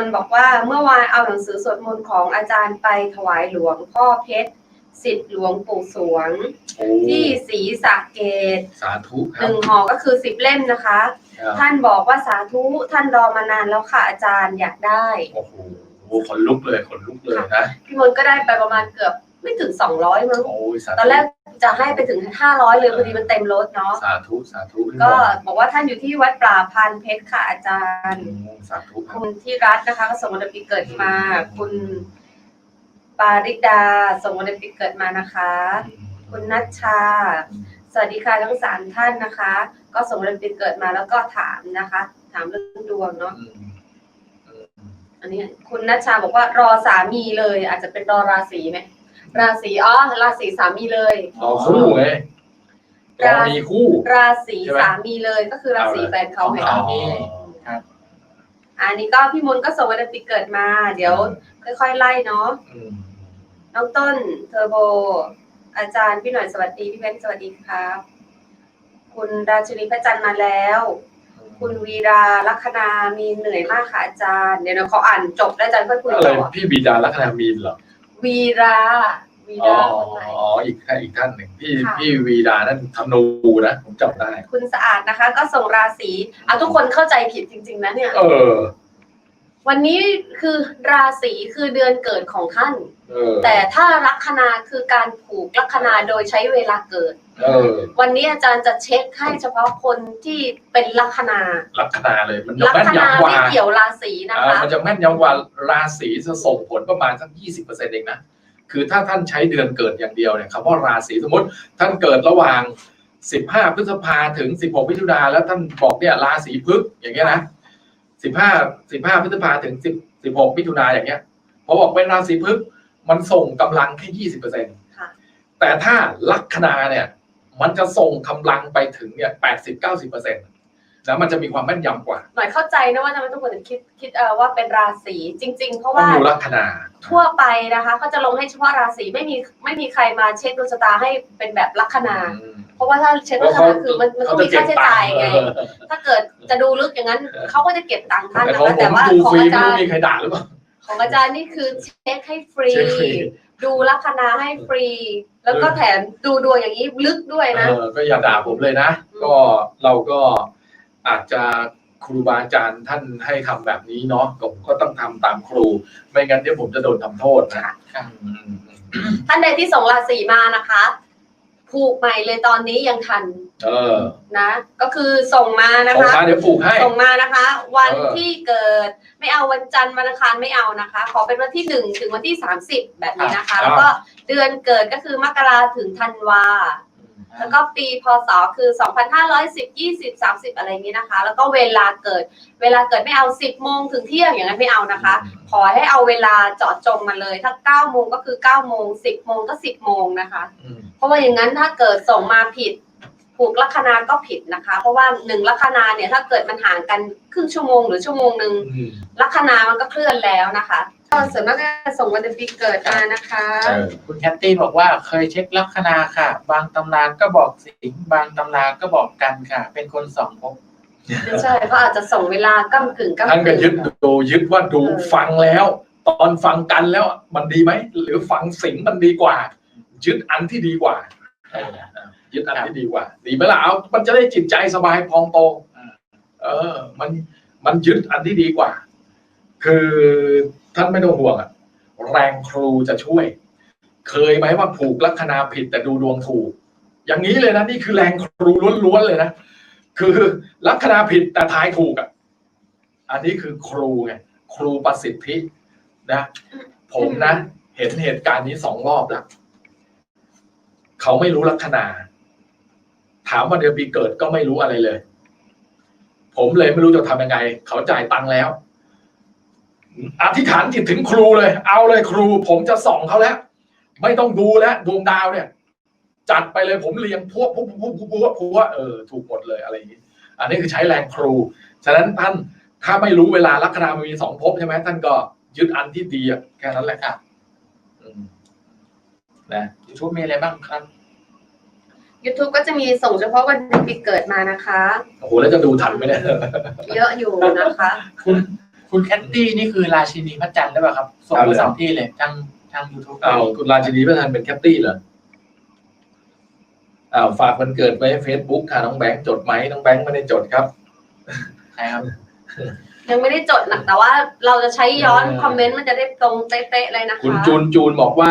นต์บอกว่าเมื่อวานเอาหนังสือสวดมนต์ของอาจารย์ไปถวายหลวงพ่อเพชรสิทธิ์หลวงปู่สวง โอ้ที่ศรีสะเกดสาธุคหรับนึ่งห่อก็คือสิบเล่มนะคะ ครับท่านบอกว่าสาธุท่านรอมานานแล้วค่ะอาจารย์อยากได้ โอ้โหขนลุกเลยขนลุกเลยนะ พี่มนต์ก็ได้ไปประมาณเกือบ ไม่ถึงสองร้อยมั้ง โอ้ยสาธุตอนแรกจะให้ไปถึงห้าร้อยเลยพอดีมันเต็มรถเนาะ สาธุสาธุพี่ก็หมอบอกว่าท่านอยู่ที่วัดปราพันธ์เพชรค่ะอาจารย์อืมสาธุครับ คุณที่รัฐนะคะก็ส่งวันเดือนปีเกิดมา คุณปาริดาส่งวันเดือนปีเกิดมานะคะ คุณนัชชา สวัสดีค่ะทั้งสามท่านนะคะ ก็ส่งวันเดือนปีเกิดมาแล้วก็ถามนะคะ ถามเรื่องดวงเนาะอืมอืมอันนี้คุณนัชชาบอกว่ารอสามีเลย อาจจะเป็นรอราศีไหม ราศีอ๋อราศีสามีเลยรอคู่ไงรอมีคู่ ราศีใช่ไหม สามีเลยก็คือราศีแฟนเขาไงอ๋อ ครับ อันนี้ก็พี่มนต์ก็ส่งวันเดือนปีเกิดมา เดี๋ยว ค่อยๆไล่เนาะอืมน้องต้นเทอร์โบ อาจารย์พี่หน่อยสวัสดีพี่เพชรสวัสดีครับ คุณราชินีพระจันทร์มาแล้ว คุณวีราลัคนามีเหนื่อยมากค่ะอาจารย์ เดี๋ยวเราเขาอ่านจบแล้วอาจารย์ค่อยคุยอะไรต่อพี่บิดาลัคนามีนเหรอวีรา วีอ๋อราคนไหน อ๋ออีกท่านอีกท่านหนึ่งพี่ค่ะ พี่วีดานั่นธนูนะผมจำได้ คุณสะอาดนะคะ ก็ส่งราศีอะทุกคนเข้าใจผิดจริง ๆ นะเนี่ย เออ วันนี้คือราศีคือเดือนเกิดของท่าน เออแต่ถ้าลัคนาคือการผูกลัคนาโดยใช้เวลาเกิด เออวันนี้อาจารย์จะเช็คให้เฉพาะคนที่เป็นลัคนาลัคนาเลยมันจะลัแม่นคนายำกว่าไม่เกี่ยวราศีนะเออคะ มันจะแม่นยำกว่าราศีจะส่งผลประมาณสักยี่สิบเปอร์เซ็นต์เองนะ คือถ้าท่านใช้เดือนเกิดอย่างเดียวเนี่ยคำว่าราศีสมมติท่านเกิดระหว่าง 15 พฤษภาถึง 16 มิถุนาแล้วท่านบอกเนี่ยราศีพฤกษ์อย่างเงี้ยนะ15 15 พฤษภาถึง 10 16 มิถุนาอย่างเงี้ยพอบอกเป็นราศีพฤกษ์มันส่งกำลังแค่ยี่สิบเปอร์เซ็นต์ค่ะแต่ถ้าลัคนาเนี่ยมันจะส่งกำลังไปถึงเนี่ยแปดสิบเก้าสิบเปอร์เซ็นต์ นะมันจะมีความแม่นยำกว่า หน่อยเข้าใจนะว่าทำไมทุกคนถึงคิดคิดเออว่าเป็นราศีจริง ๆ เพราะต้องว่าดูลัคนาทั่วไปนะคะเขาจะลงให้เฉพาะราศีไม่มีไม่มีใครมาเช็คดวงชะตาให้เป็นแบบลัคนาอืมเพราะว่าถ้าเช็คลัคนาคือมันมันต้องมีค่าใช้จ่ายไงเออถ้าเกิดจะดูลึกอย่างนั้นเขาก็จะเก็บตังค์ท่านแต่นะของคะผแต่มว่าดูของฟรีอาไม่จารรู้ย์มีใครด่าหรือเปล่าของอาจารย์นี่คือเช็คให้ฟรีเช็คฟรี ดูลัคนาให้ฟรี แล้วก็แถมดูดวงอย่างนี้ลึกด้วยนะเออก็อย่าด่าผมเลยนะอืมก็เราก็ อาจจะครูบาอาจารย์ท่านให้ทำแบบนี้เนาะผมก็ต้องทำตามครู ไม่งั้นเดี๋ยวผมจะโดนทำโทษนะค่ะอืมท่านใดที่ส่งราศีมานะคะผูกใหม่เลยตอนนี้ยังทัน เออ นะ ก็คือส่งมานะส่งคะมาเดี๋ยวปลูกให้ ส่งมานะคะ วันเออที่เกิด ไม่เอาวันจันทร์วันอังคารไม่เอานะคะ ขอเป็นวันที่หนึ่งถึงวันที่สามสิบแบบนี้นะคะ แล้วก็เดือนเกิดก็คือมกราถึงธันวา แล้วก็ปีพศคือ 2,510 20 30 อะไรอย่างนี้นะคะ แล้วก็เวลาเกิด เวลาเกิดไม่เอา 10โมงถึงเที่ยงอย่างนั้นไม่เอานะคะ ขอให้เอาเวลาเจาะจงมาเลย ถ้า9โมงก็คือ9โมง10โมงก็ 10โมงนะคะอืมเพราะว่าอย่างนั้นถ้าเกิดส่งมาผิดผูกลัคนาก็ผิดนะคะ เพราะว่าหนึ่งลัคนาเนี่ยถ้าเกิดมันห่างกันครึ่งชั่วโมงหรือชั่วโมงหนึ่งอืมลัคนามันก็เคลื่อนแล้วนะคะ ก็ส่วนมากก็จะส่งวันเดือนปีเกิดมานะคะ เออคุณแคตตี้บอกว่าเคยเช็คลัคนาค่ะ บางตำราก็บอกสิงห์บางตำราก็บอกกันค่ะ เป็นคนสองภพไม่ใช่ก็อาจจะส่งเวลาก้ากึ่งก้าท่านก็กึ่งยึดดูยึดว่าดูเออฟังแล้ว ตอนฟังกันแล้วมันดีไหมหรือฟังสิ่งมันดีกว่า ยึดอันที่ดีกว่าเออยึดอันที่ดีกว่า ดีไหมล่ะเอามันจะได้จิตใจสบายพองโต เออ มันมันยึดอันที่ดีกว่า คือ ท่านไม่ต้องห่วงอะแรงครูจะช่วย เคยไหมว่าผูกลัคนาผิดแต่ดูดวงถูก อย่างนี้เลยนะนี่คือแรงครูล้วนๆเลยนะคือลัคนาผิดแต่ทายถูกอะ อันนี้คือครูไงครูประสิทธินะผมนะ เห็นเหตุการณ์นี้สองรอบแล้วเขาไม่รู้ลัคนา ถามว่าเดือนปีเกิดก็ไม่รู้อะไรเลย ผมเลยไม่รู้จะทำยังไง เขาจ่ายตังค์แล้ว อธิษฐานจิตถึงครูเลย เอาเลยครู ผมจะส่องเขาแล้ว ไม่ต้องดูแล้วดวงดาวเนี่ย จัดไปเลยผมเรียงพวกพวกพวกพวกพวกพวกเออถูกหมดเลยอะไรอย่างนี้ อันนี้คือใช้แรงครู ฉะนั้นท่านถ้าไม่รู้เวลาลัคนามันมีสองภพใช่ไหมท่านก็ยึดอันที่ดีอะแค่นั้นแหละครับอืมนะยูทูบมีอะไรบ้างครับ YouTube ก็จะมีส่งเฉพาะวันเดือนปีเกิดมานะคะ โอ้โห แล้วจะดูทันไหมเนี่ย เยอะอยู่นะคะ คุณคุคุณแคทตี้นี่คือราชินีพระจันทร์หรือเปล่าครับส่งเอาเลมายสองที่เลยทางทางยูทูบอ้าวคุณราชินีพระทันเป็นแคปตี้เหรออ้าวฝากวันเกิดไว้เฟซบุ๊กค่ะน้องแบงค์จดไหมน้องแบงค์ไม่ได้จดครับใช่ครับ ยังไม่ได้จดนะแต่ว่าเราจะใช้ย้อนเออคอมเมนต์มันจะได้ตรงเป๊ะๆเลยนะคะคุณจูนจูนบอกว่า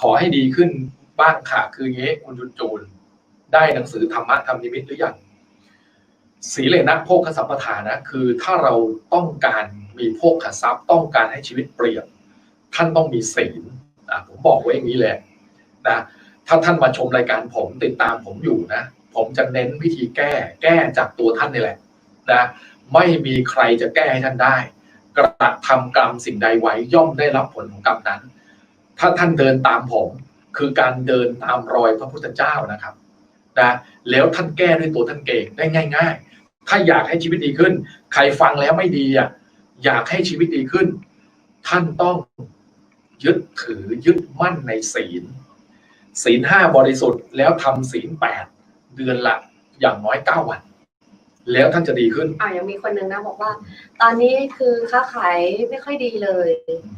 ขอให้ดีขึ้นบ้างค่ะ คืออย่างงี้คุณจูนจูนได้หนังสือธรรมะธรรมนิมิตหรือยัง สีเลนะโภคสัมปทานะคือถ้าเราต้องการมีโภคทรัพย์ต้องการให้ชีวิตเปลี่ยน ท่านต้องมีศีลอะผมบอกไว้อย่างนี้เลยนะถ้าท่านมาชมรายการผมติดตามผมอยู่นะ ผมจะเน้นวิธีแก้แก้จากตัวท่านนี่แหละนะไม่มีใครจะแก้ให้ท่านได้ กระทำกรรมสิ่งใดไว้ย่อมได้รับผลของกรรมนั้น ถ้าท่านเดินตามผมคือการเดินตามรอยพระพุทธเจ้านะครับนะแล้วท่านแก้ด้วยตัวท่านเองได้ง่าย ๆ ถ้าอยากให้ชีวิตดีขึ้น ใครฟังแล้วไม่ดีอะอยากให้ชีวิตดีขึ้น ท่านต้องยึดถือยึดมั่นในศีล ศีลห้าบริสุทธิ์แล้วทำศีลแปดเดือนละอย่างน้อยเก้าวัน แล้วท่านจะดีขึ้น อ่ายังมีคนหนึ่งนะบอกว่า ตอนนี้คือค้าขายไม่ค่อยดีเลย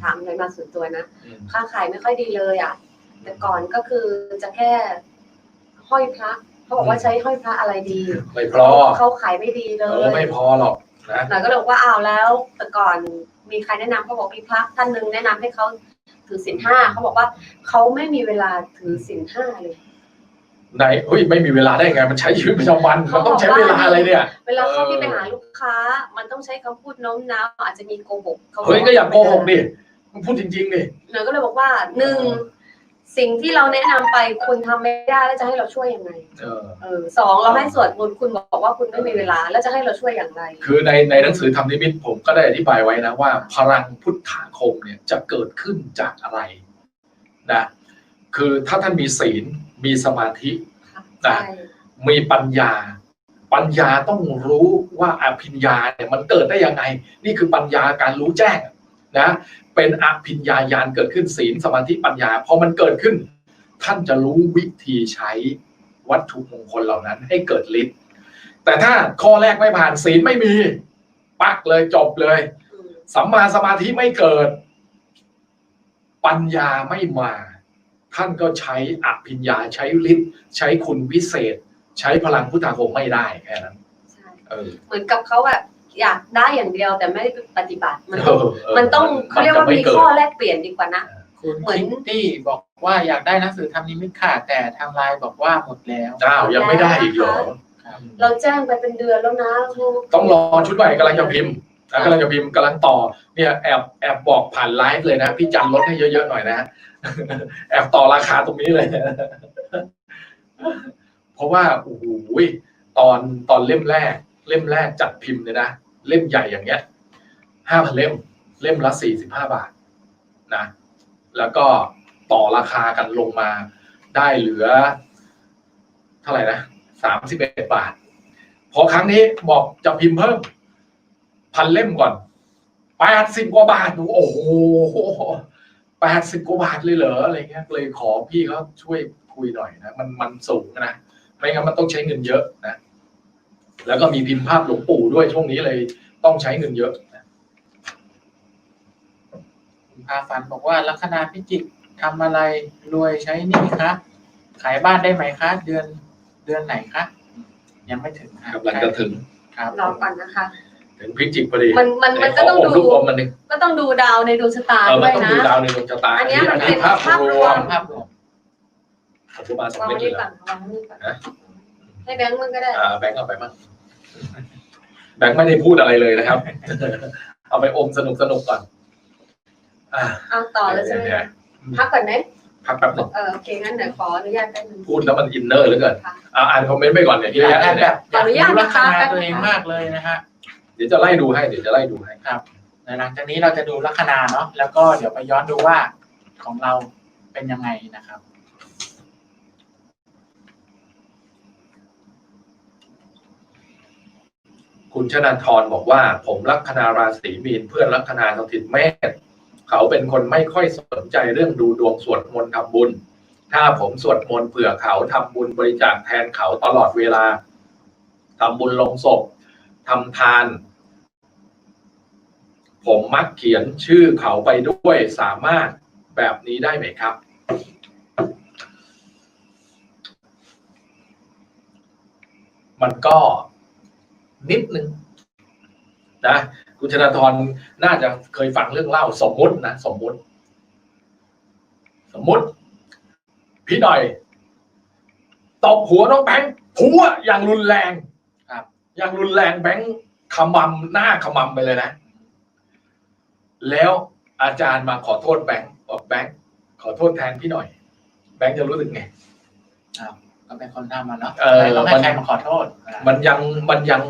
ถามเลยมาส่วนตัวนะค้าขายไม่ค่อยดีเลยอะ แต่ก่อนก็คือจะแค่ห้อยพระ เขาบอกว่าใช้ห้อยพระอะไรดีไม่พอเขาขายไม่ดีเลเออยไม่พอหรอกนะหน่อยก็เลยบอกว่าอ้าวแล้ว แต่ก่อนมีใครแนะนำเขาบอกมีพระท่านหนึ่งแนะนำให้เขาถือศีลห้าเขาบอกว่าเขาไม่มีเวลาถือศีลห้าเลยในเฮ้ยไม่มีเวลาได้ไงมันใช้ชีวิตประจำวันมันต้องใช้เวลาอะไรเนี่ย เวลาเขาเออที่ไปหาลูกค้า มันต้องใช้คำพูดโน้มน้าวอาจจะมีโกหกเขาเฮ้ยก็อย่าโกหกดิมึงพูดจริงๆดิ หน่อยก็เลยบอกว่าหนึ่ง สิ่งที่เราแนะนำไปคุณทำไม่ได้แล้วจะให้เราช่วยยังไงเออ เออสองเราให้สวดมนต์คุณบอกว่าคุณไม่มีเวลาแล้วจะให้เราช่วยอย่างไร คือในในหนังสือธรรมนิมิตผมก็ได้อธิบายไว้นะว่า พลังพุทธาคมเนี่ยจะเกิดขึ้นจากอะไรนะคือถ้าท่านมีศีลมีสมาธิ ใช่ มีปัญญา ปัญญาต้องรู้ว่าอภิญญาเนี่ยมันเกิดได้ยังไง นี่คือปัญญาการรู้แจ้ง นะเป็นอภิญญาญาณเกิดขึ้นศีลสมาธิปัญญาพอมันเกิดขึ้น ท่านจะรู้วิธีใช้วัตถุมงคลเหล่านั้นให้เกิดฤทธิ์แต่ถ้าข้อแรกไม่ผ่านศีลไม่มีปักเลยจบเลยอืมสัมมาสมาธิไม่เกิด ปัญญาไม่มา ท่านก็ใช้อภิญญาใช้ฤทธิ์ใช้คุณวิเศษ ใช้พลังพุทธาคมไม่ได้แค่นั้นใช่เออเหมือนกับเขาแบบ อยากได้อย่างเดียวแต่ไม่ได้ปฏิบัติมันเอต้องอเออมันต้องเขาเรียกว่าจะมีไกิดข้อแลกเปลี่ยนดีกว่านะคุณเหมือนคิตตี้บอกว่าอยากได้หนังสือทำนิมิตค่ะแต่ทางไลน์บอกว่าหมดแล้วอ้าวยังไม่ได้อีกเหรอครับเราแจ้งไปเป็นเดือนแล้วนะต้องรอชุดใหม่กำลังจะพิมพ์นะกำลังจะพิมพ์กำลังต่อเนี่ยแอบแอบบอกผ่านไลฟ์เลยนะ พี่จันลดให้เยอะๆหน่อยนะ แอบต่อราคาตรงนี้เลย เพราะว่าโอ้โหตอนตอนเล่มแรก เล่มแรกจัดพิมพ์เนี่ยนะ เล่มใหญ่อย่างเงี้ยห้าพันเล่ม เล่มละสี่สิบห้าบาทนะแล้วก็ต่อราคากันลงมาได้เหลือ เท่าไหร่นะสามสิบเอ็ดบาท พอครั้งนี้บอกจะพิมพ์เพิ่มพันเล่มก่อนแปดสิบกว่าบาทดูโอ้โหแปดสิบกว่าบาทเลยเหรออะไรเงี้ยเลยขอพี่เขาช่วยคุยหน่อยนะ มันมันสูงนะไม่งั้นมันต้องใช้เงินเยอะนะ แล้วก็มีพิมพ์ภาพหลวงปู่ด้วยช่วงนี้เลยต้องใช้เงินเยอะนะคุณพาฝันบอกว่าลัคนาพิจิกทำอะไรรวยใช้หนี่คะขายบ้านได้ไหมคะ เดือนเดือนไหนคะยังไม่ถึงค่ะกำลังจะถึงครับรอก่อนนะคะ ถึงพิจิกพอดีมันมันมันก็ต้องขดูลูกอมมันหนึ่งก็ต้องดูดาวในดวงชะตาเออด้มัวนยต้องนะดูดาวในดวงชะตาอันเนี้ยมันเป็นภาพภาพรรววมมภาพรวมปัจจุบันสองวางเม็ไว้ดเลนี่ยก่อนะนวางไว้นี่ก่อนฮะให้แบงค์มึงก็ได้อ่าแบงค์เอาไปมั่ง แบงค์ไม่ได้พูดอะไรเลยนะครับ เอาไปอมสนุกสนุกก่อน อ่าเอาต่อแล้วใช่ไหมเนี่ยพักก่อนไหมพักแป๊บหนึงเออโอเคงั้นเดี๋ยวขออนุญาตแป๊บนึงพูดแล้วมันอินเนอร์เหลือเกินค่ะ อ่าอ่านคอมเมนต์ไปก่อนเนี่ยอที่ยากแรได้กแบเนี่ยบอยากรู้ลัคนาตัวเองมากเลยนะฮะเดี๋ยวจะไล่ดูให้เดี๋ยวจะไล่ดูให้ในหลังจากนี้เราจะดูลัคนาเนาะแล้วก็เดี๋ยวไปย้อนดูว่าของเราเป็นยังไงนะครับ คุณชนาธรบอกว่า ผมลัคนาราศีมีนเพื่อนลัคนาสถิตเมษเขาเป็นคนไม่ค่อยสนใจเรื่องดูดวงสวดมนต์ทำบุญ ถ้าผมสวดมนต์เผื่อเขาทำบุญบริจาคแทนเขาตลอดเวลาทำบุญลงศพทำทาน ผมมักเขียนชื่อเขาไปด้วยสามารถแบบนี้ได้ไหมครับ มันก็ นิดนึงนะคุณชนาธรน่าจะเคยฟังเรื่องเล่าสมมุตินะสมมุติ สมมุติ พี่หน่อยตบหัวน้องแบงค์หัวอย่างรุนแรงครับอย่างรุนแรงแบงค์ขมำหน้าขมำไปเลยนะ แล้วอาจารย์มาขอโทษแบงค์บอกแบงค์ขอโทษแทนพี่หน่อย แบงค์จะรู้สึกไงก็เป็นคนทำมาเนาะเออต้องให้ใครมาขอโทษ มันยังมันยัง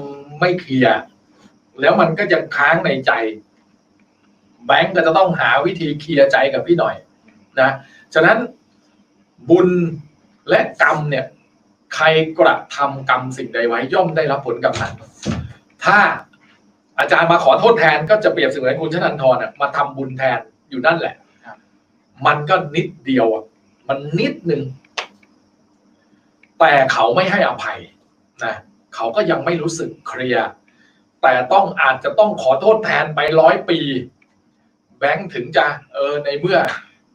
ไม่เคลียร์แล้วมันก็ยังค้างในใจ แบงก์ก็จะต้องหาวิธีเคลียร์ใจกับพี่หน่อยนะฉะนั้นบุญและกรรมเนี่ย ใครกระทำกรรมสิ่งใดไว้ย่อมได้รับผลกรรมนั้น ถ้าอาจารย์มาขอโทษแทนก็จะเปรียบเสมือนคุณชนันทรน่ะมาทำบุญแทนอยู่นั่นแหละ มันก็นิดเดียวอะมันนิดหนึ่งแต่เขาไม่ให้อภัยนะ เขาก็ยังไม่รู้สึกเคลียร์แต่ต้องอาจจะต้องขอโทษแทนไปร้อยปี แบงค์ถึงจะเออในเมื่อ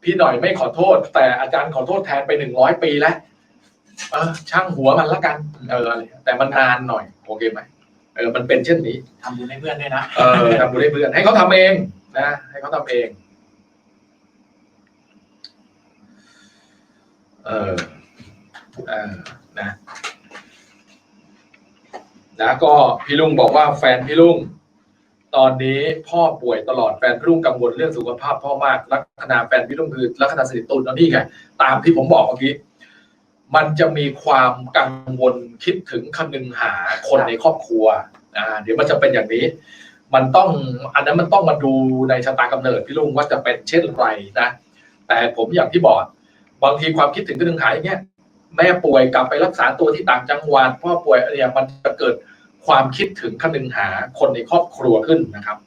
พี่หน่อยไม่ขอโทษ แต่อาจารย์ขอโทษแทนไปหนึ่งร้อยปีแล้วเออช่างหัวมันละกันเอออะไรแต่มันนานหน่อยโอเคไหมเออมันเป็นเช่นนี้ทำบุญให้เพื่อนด้วยนะเออทำบุญให้เพื่อนให้เขาทำเองนะให้เขาทำเองเออเออนะ นะก็พี่ลุงบอกว่าแฟนพี่ลุงตอนนี้พ่อป่วยตลอดแฟนพี่ลุงกังวลเรื่องสุขภาพพ่อมากลัคนาแฟนพี่ลุงคือลัคนาสนิทตุลเนอะนี่ไงตามที่ผมบอกเมื่อกี้มันจะมีความกังวลคิดถึงคำนึงหาคนในครอบครัวอ่าเดี๋ยวมันจะเป็นอย่างนี้ มันต้องอันนั้นมันต้องมาดูในชะตากำเนิดพี่ลุงว่าจะเป็นเช่นไรนะ แต่ผมอย่างที่บอกบางทีความคิดถึงก็นึงหายอย่างเงี้ย แม่ป่วยกลับไปรักษาตัวที่ต่างจังหวัดพ่อป่วยอะไรเนี่ยมันจะเกิดความคิดถึงคนึงหาคนในครอบครัวขึ้นนะครับ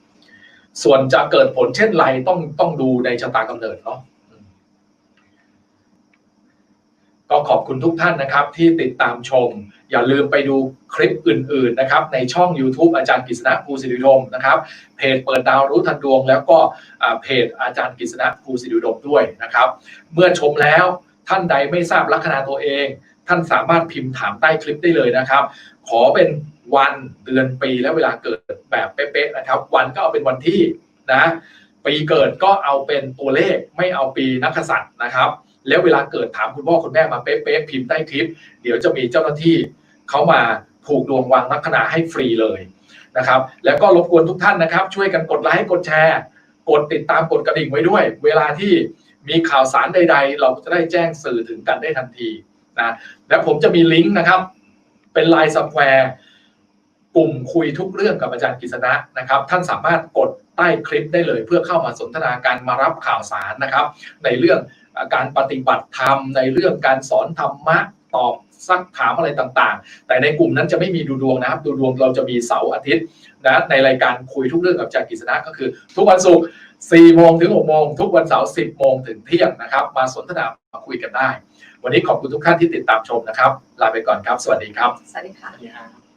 ส่วนจะเกิดผลเช่นไรต้องต้องดูในชะตากำเนิดเนาะก็ขอบคุณทุกท่านนะครับ ที่ติดตามชม อย่าลืมไปดูคลิปอื่น ๆ นะครับ ในช่อง YouTube อาจารย์กฤษณะภูสิริดมนะครับ เพจเปิดดาวรู้ทันดวง แล้วก็เพจอาจารย์กฤษณะภูสิริดมด้วยนะครับ เมื่อชมแล้ว ท่านใดไม่ทราบลัคนาตัวเอง ท่านสามารถพิมพ์ถามใต้คลิปได้เลยนะครับ ขอเป็นวันเดือนปีและเวลาเกิดแบบเป๊ะๆนะครับ วันก็เอาเป็นวันที่นะปีเกิดก็เอาเป็นตัวเลขไม่เอาปีนักษัตริย์นะครับ แล้วเวลาเกิดถามคุณพ่อคุณแม่มาเป๊ะๆพิมพ์ใต้คลิป เดี๋ยวจะมีเจ้าหน้าที่เขามาผูกดวงวางลัคนาให้ฟรีเลยนะครับ แล้วก็รบกวนทุกท่านนะครับ ช่วยกันกดไลค์กดแชร์ กดติดตามกดกระดิ่งไว้ด้วย เวลาที่ มีข่าวสารใด ๆ เราจะได้แจ้งสื่อถึงกันได้ทันทีนะและผมจะมีลิงก์นะครับ เป็นไลน์สแควร์กลุ่มคุยทุกเรื่องกับอาจารย์กฤษณะนะครับ ท่านสามารถกดใต้คลิปได้เลยเพื่อเข้ามาสนทนาการมารับข่าวสารนะครับ ในเรื่องการปฏิบัติธรรม ในเรื่องการสอนธรรมะตอบซักถามอะไรต่างๆ แต่ในกลุ่มนั้นจะไม่มีดูดวงนะครับ ดูดวงเราจะมีเสาร์อาทิตย์ นะในรายการคุยทุกเรื่องกับอาจารย์กฤษณะก็คือ ทุกวันศุกร์4โมงถึง6โมงทุกวันเสาร์10โมงถึงเที่ยงนะครับ มาสนทนามาคุยกันได้ วันนี้ขอบคุณทุกท่านที่ติดตามชมนะครับ ลาไปก่อนครับ สวัสดีครับ สวัสดีค่ะสวัสดีครับ